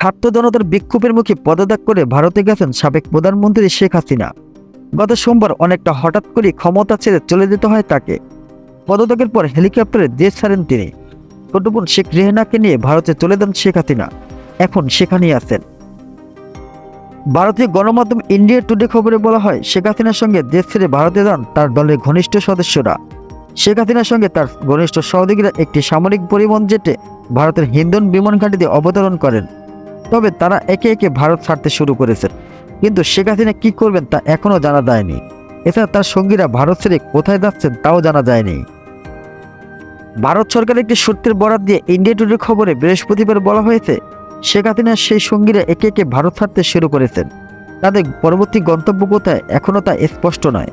ছাত্র জনতার বিক্ষোভের মুখে পদত্যাগ করে ভারতে গেছেন সাবেক প্রধানমন্ত্রী শেখ হাসিনা। গত সোমবার অনেকটা হঠাৎ করে ক্ষমতা ছেড়ে চলে যেতে হয় তাকে। পদত্যাগের পর হেলিকপ্টারে দেশ ছাড়েন তিনি। ছোট বোন শেখ রেহনাকে নিয়ে ভারতে চলে যান শেখ হাসিনা? এখন সেখানেই আছেন। ভারতীয় গণমাধ্যম ইন্ডিয়া টুডে খবরে বলা হয়, শেখ হাসিনার সঙ্গে দেশ ছেড়ে ভারতে যান তার দলের ঘনিষ্ঠ সদস্যরা। শেখ হাসিনার সঙ্গে তার ঘনিষ্ঠ সহযোগীরা একটি সামরিক পরিবহন জেটে ভারতের হিন্দন বিমান ঘাঁটিতে অবতরণ করেন। তবে তারা একে একে ভারত ছাড়তে শুরু করেছেন কিন্তু শেখ হাসিনা কি করবেন তা এখনও জানা যায়নি। এছাড়া তার সঙ্গীরা ভারত ছেড়ে কোথায় যাচ্ছেন তাও জানা যায়নি। ভারত সরকার একটি সূত্রের বরাত দিয়ে ইন্ডিয়া টুডের খবরে বৃহস্পতিবার বলা হয়েছে, শেখ হাসিনার সেই সঙ্গীরা একে একে ভারত ছাড়তে শুরু করেছেন। তাদের পরবর্তী গন্তব্য কোথায় এখনও তা স্পষ্ট নয়।